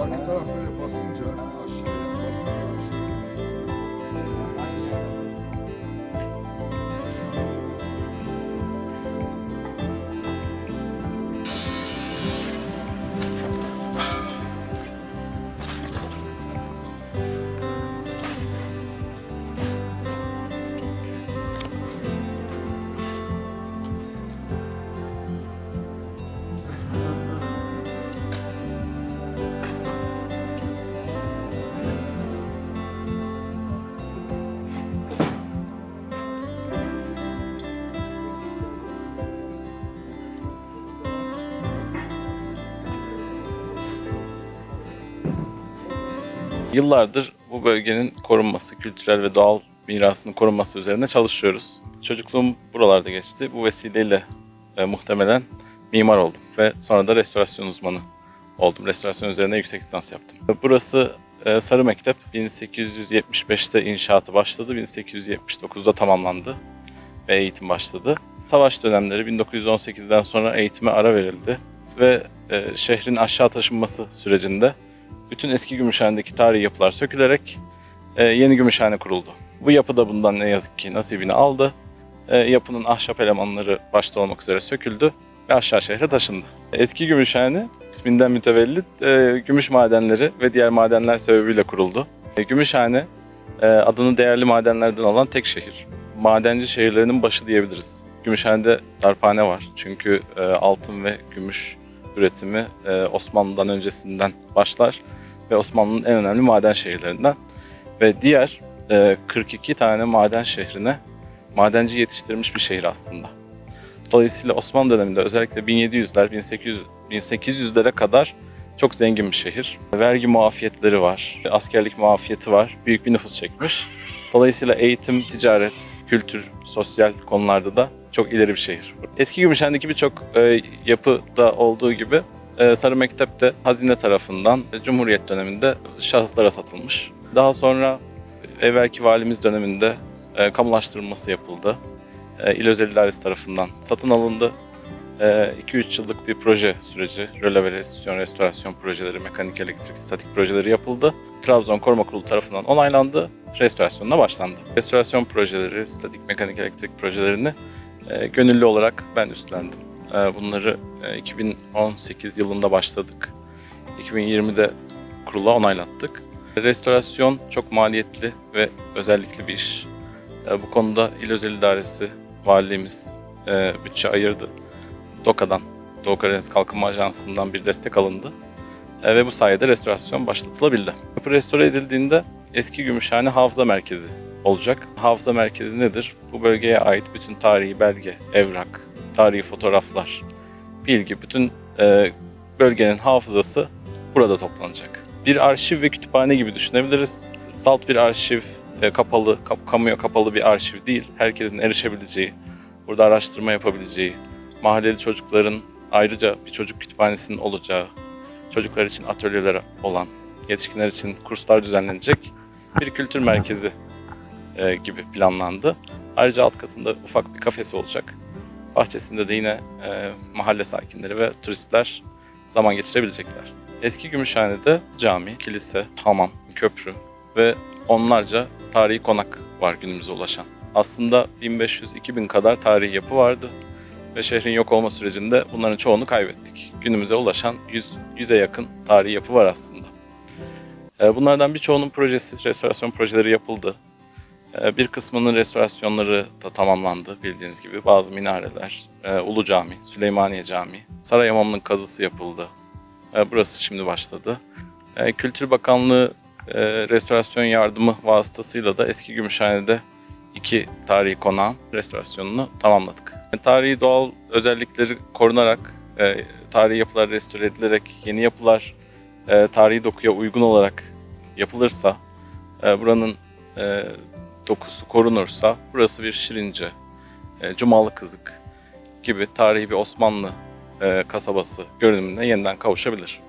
Arka taraf böyle basınca aşağıya Yıllardır bu bölgenin korunması, kültürel ve doğal mirasının korunması üzerine çalışıyoruz. Çocukluğum buralarda geçti. Bu vesileyle e, muhtemelen mimar oldum ve sonra da restorasyon uzmanı oldum. Restorasyon üzerine yüksek lisans yaptım. Burası e, Sarı Mektep. 1875'te inşaatı başladı, 1879'da tamamlandı ve eğitim başladı. Savaş dönemleri 1918'den sonra eğitime ara verildi ve e, şehrin aşağı taşınması sürecinde bütün eski Gümüşhane'deki tarihi yapılar sökülerek e, yeni Gümüşhane kuruldu. Bu yapı da bundan ne yazık ki nasibini aldı. E, yapının ahşap elemanları başta olmak üzere söküldü ve aşağı şehre taşındı. Eski Gümüşhane isminden mütevellit e, gümüş madenleri ve diğer madenler sebebiyle kuruldu. E, Gümüşhane e, adını değerli madenlerden alan tek şehir. Madenci şehirlerinin başı diyebiliriz. Gümüşhane'de darphane var çünkü e, altın ve gümüş üretimi e, Osmanlı'dan öncesinden başlar ve Osmanlı'nın en önemli maden şehirlerinden. Ve diğer e, 42 tane maden şehrine madenci yetiştirmiş bir şehir aslında. Dolayısıyla Osmanlı döneminde özellikle 1700'ler, 1800 1800'lere kadar çok zengin bir şehir. Vergi muafiyetleri var, askerlik muafiyeti var, büyük bir nüfus çekmiş. Dolayısıyla eğitim, ticaret, kültür, sosyal konularda da çok ileri bir şehir. Eski Gümüşhane'deki birçok e, yapıda olduğu gibi e, Sarı Mektep de hazine tarafından e, Cumhuriyet döneminde şahıslara satılmış. Daha sonra evvelki valimiz döneminde e, kamulaştırılması yapıldı. E, İl Özel İdaresi tarafından satın alındı. 2-3 yıllık bir proje süreci, röle restorasyon, restorasyon projeleri, mekanik, elektrik, statik projeleri yapıldı. Trabzon Koruma Kurulu tarafından onaylandı, restorasyonuna başlandı. Restorasyon projeleri, statik, mekanik, elektrik projelerini e, gönüllü olarak ben üstlendim. E, bunları e, 2018 yılında başladık. 2020'de kurula onaylattık. Restorasyon çok maliyetli ve özellikli bir iş. E, bu konuda İl Özel İdaresi, valiliğimiz e, bütçe ayırdı. DOKA'dan, Doğu Karadeniz Kalkınma Ajansı'ndan bir destek alındı. E, ve bu sayede restorasyon başlatılabildi. Yapı restore edildiğinde eski Gümüşhane Hafıza Merkezi olacak. Hafıza Merkezi nedir? Bu bölgeye ait bütün tarihi belge, evrak, tarihi fotoğraflar, bilgi, bütün e, bölgenin hafızası burada toplanacak. Bir arşiv ve kütüphane gibi düşünebiliriz. Salt bir arşiv, e, kapalı, kap- kamuya kapalı bir arşiv değil. Herkesin erişebileceği, burada araştırma yapabileceği, mahalleli çocukların ayrıca bir çocuk kütüphanesinin olacağı, çocuklar için atölyeler olan, yetişkinler için kurslar düzenlenecek bir kültür merkezi e, gibi planlandı. Ayrıca alt katında ufak bir kafesi olacak. Bahçesinde de yine e, mahalle sakinleri ve turistler zaman geçirebilecekler. Eski Gümüşhane'de cami, kilise, hamam, köprü ve onlarca tarihi konak var günümüze ulaşan. Aslında 1500-2000 kadar tarihi yapı vardı ve şehrin yok olma sürecinde bunların çoğunu kaybettik. Günümüze ulaşan 100, 100'e yakın tarihi yapı var aslında. E, Bunlardan birçoğunun projesi, restorasyon projeleri yapıldı. E, Bir kısmının restorasyonları da tamamlandı bildiğiniz gibi. Bazı minareler, e, Ulu Cami, Süleymaniye Camii, Saray Hamamı'nın kazısı yapıldı. E, Burası şimdi başladı. E, Kültür Bakanlığı restorasyon yardımı vasıtasıyla da eski Gümüşhane'de iki tarihi konağın restorasyonunu tamamladık. Tarihi doğal özellikleri korunarak, tarihi yapılar restore edilerek yeni yapılar tarihi dokuya uygun olarak yapılırsa, buranın dokusu korunursa, burası bir Şirince, e, Cumalı Kızık gibi tarihi bir Osmanlı e, kasabası görünümüne yeniden kavuşabilir.